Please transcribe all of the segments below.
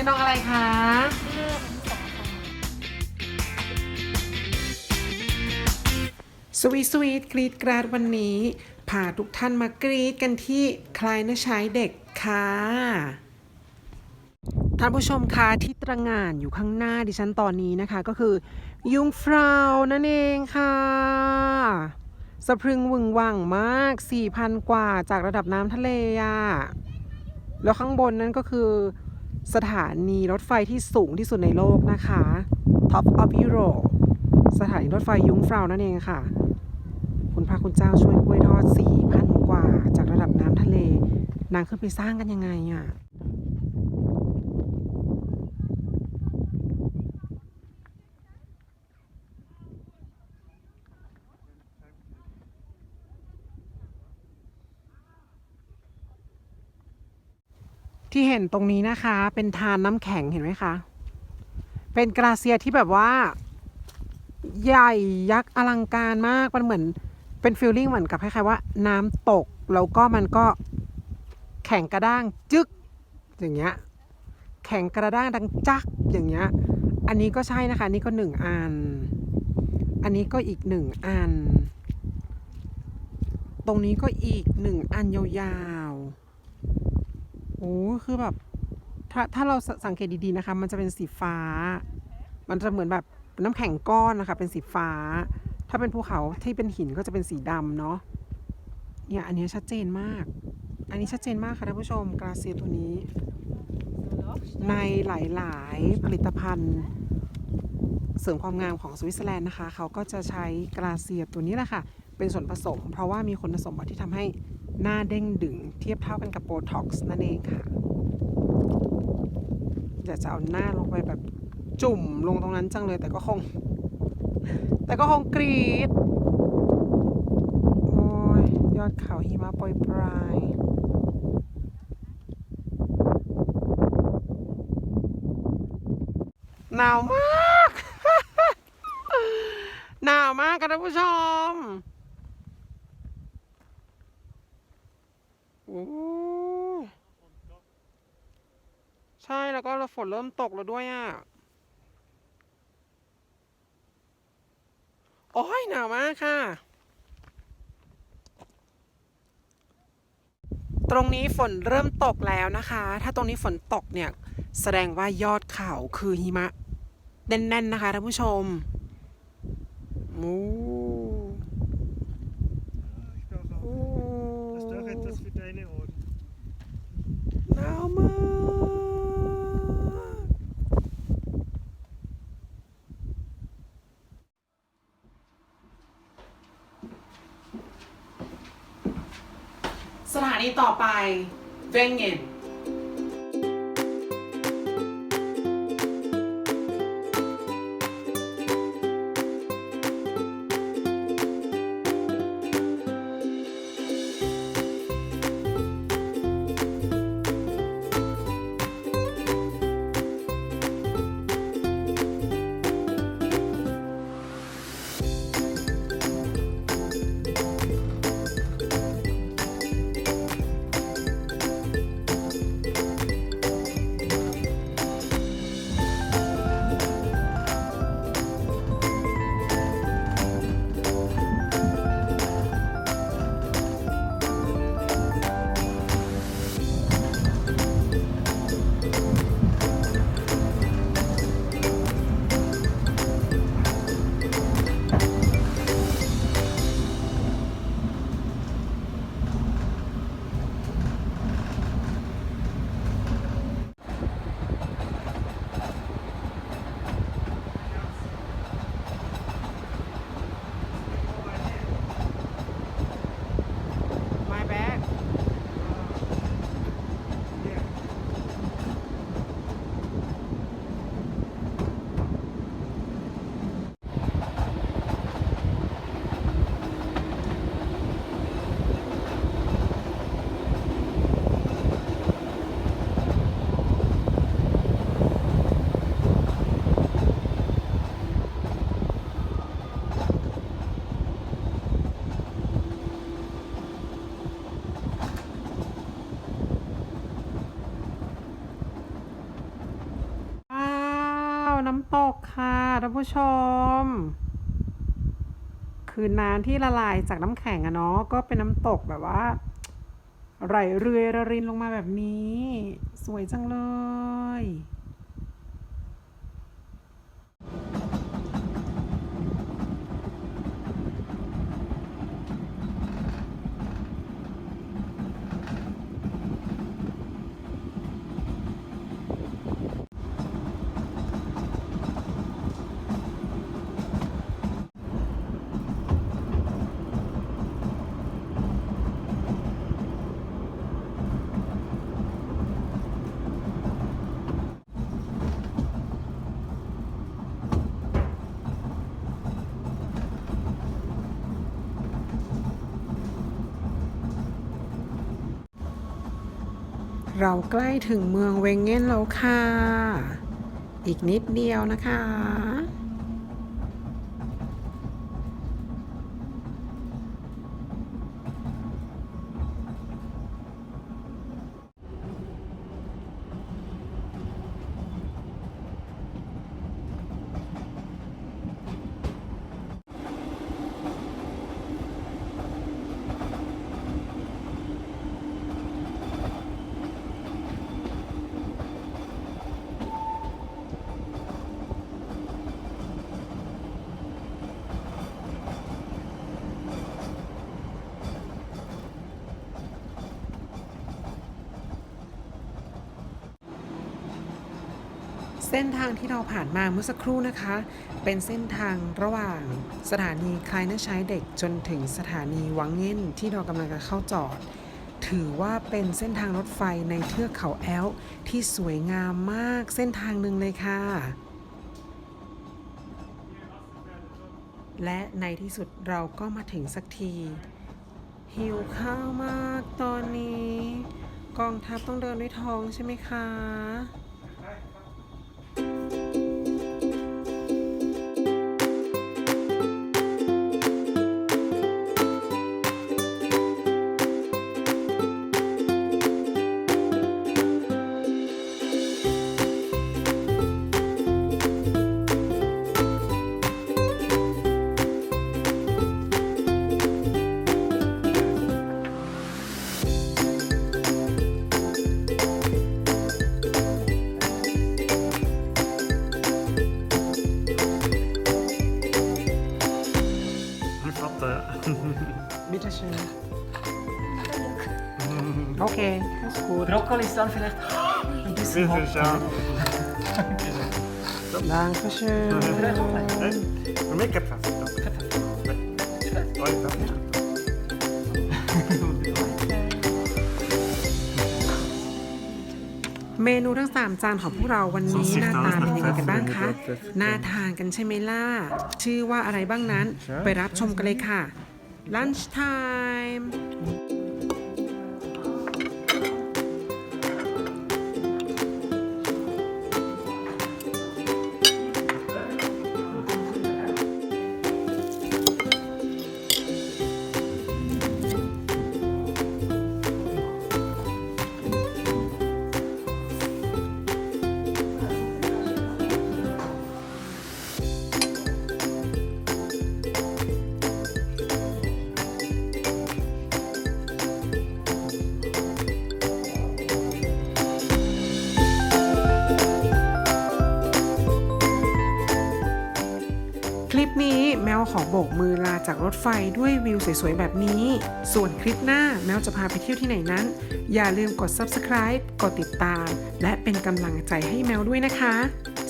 ชื่อน้องอะไรคะสวีทสวีทกรีดกราดวันนี้พาทุกท่านมากรีดกันที่คลายนะใช้เด็กค่ะท่านผู้ชมคะที่ตระงานอยู่ข้างหน้าดิฉันตอนนี้นะคะ ก็คือ ยุงฟราวนั่นเองค่ะสะพรึงวึงหวังมาก 4,000 กว่าจากระดับน้ำทะเลอะแล้วข้างบนนั้นก็คือ สถานีรถไฟที่สูงที่สุดในโลกนะคะ Top of Europe สถานีรถไฟยุงฟราวนั่นเองค่ะ คุณพระคุณเจ้าช่วยกล้วยทอด4,000 กว่า จากระดับน้ำทะเล นางขึ้นไปสร้างกันยังไงอะ ที่เห็นตรงนี้นะคะ เป็นทานน้ำแข็งเห็นไหมคะ เป็นกราเซียที่แบบว่า ใหญ่ยักษ์อลังการมากมันเหมือนเป็นฟีลลิ่งเหมือนกับคล้ายๆว่า น้ำตกแล้วก็มันก็แข็งกระด้างจึ๊กอย่างเงี้ยแข็งกระด้างดังจักอย่างเงี้ย อันนี้ก็ใช่นะคะนนี่ก็หนึ่งอัน อันนี้ก็อีกหนึ่งอัน ตรงนี้ก็อีกหนึ่งอันยาวๆ โอ้คือแบบ ถ้าถ้าเราสังเกตดีๆนะคะ มันจะเป็นสีฟ้า มันจะเหมือนแบบน้ำแข็งก้อนนะคะ เป็นสีฟ้า ถ้าเป็นภูเขาที่เป็นหินก็จะเป็นสีดำเนาะเนี่ยอันนี้ชัดเจนมาก อันนี้ชัดเจนมากค่ะท่านผู้ชมกราเซียตัวนี้ ในหลายๆผลิตภัณฑ์ เสริมความงามของสวิตเซอร์แลนด์นะคะ เขาก็จะใช้กราเซียตัวนี้แหละค่ะ เป็นส่วนผสม เพราะว่ามีคุณสมบัติที่ทำให้ หน้าเด้งดึงเทียบเท่ากันกับโบท็อกซ์นั่นเองค่ะอยากจะเอาหน้าลงไปแบบจุ่มลงตรงนั้นจังเลย แต่ก็คง แต่ก็คงกรีดโอ้ยยอดเขาหิมะโปรยปลายหนาวมาก หนาวมากค่ะท่านผู้ชมโอ้ย ใช่แล้วก็ฝนเริ่มตกแล้วด้วยอะ โอ้ยหนาวมากค่ะ ตรงนี้ฝนเริ่มตกแล้วนะคะ ถ้าตรงนี้ฝนตกเนี่ย แสดงว่ายอดเขาคือหิมะ แน่นๆนะคะท่านผู้ชมโอ้ Ich brauche auch. Hast du auch etwas für deine Ohren? หนาวมากสถานี ต่อไปเวงเงน ผู้ชม คือน้ำที่ละลายจากน้ำแข็งอะเนาะก็เป็นน้ำตกแบบว่า ไหลเรือยระรินลงมาแบบนี้ สวยจังเลย เราใกล้ถึงเมืองเวงเง่นแล้วค่ะ อีกนิดเดียวนะคะ เส้นทางที่เราผ่านมาเมื่อสักครู่นะคะ เป็นเส้นทางระหว่างสถานีคลายนอร์ใช้เด็กจนถึงสถานีวังเง่นที่เรากำลังจะเข้าจอด ถือว่าเป็นเส้นทางรถไฟในเทือกเขาแอลที่สวยงามมากเส้นทางหนึ่งเลยค่ะ และในที่สุดเราก็มาถึงสักที หิวข้าวมากตอนนี้ กองทัพต้องเดินด้วยท้องใช่ไหมคะ ist gut. Brokkoli ist dann vielleicht ein bisschen Bitte hot. schön. Dankeschön. Hey, Für mich gibt es Oh, ich darf nicht. เมนูทั้ง3จานของพวกเราวันนี้หน้าตาเป็นยังไงกันบ้างคะน่าทานกันใช่ไหมล่ะ ชื่อว่าอะไรบ้างนั้น ไปรับชมกันเลยค่ะ Lunch time วขอโบกมือลาจากรถไฟด้วยวิวสวยๆ แบบนี้ ส่วนคลิปหน้าแมวจะพาไปเที่ยวที่ไหนนั้น อย่าลืมกด subscribe กดติดตาม และเป็นกำลังใจให้แมวด้วยนะคะ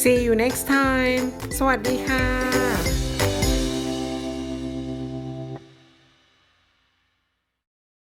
see you next time สวัสดีค่ะ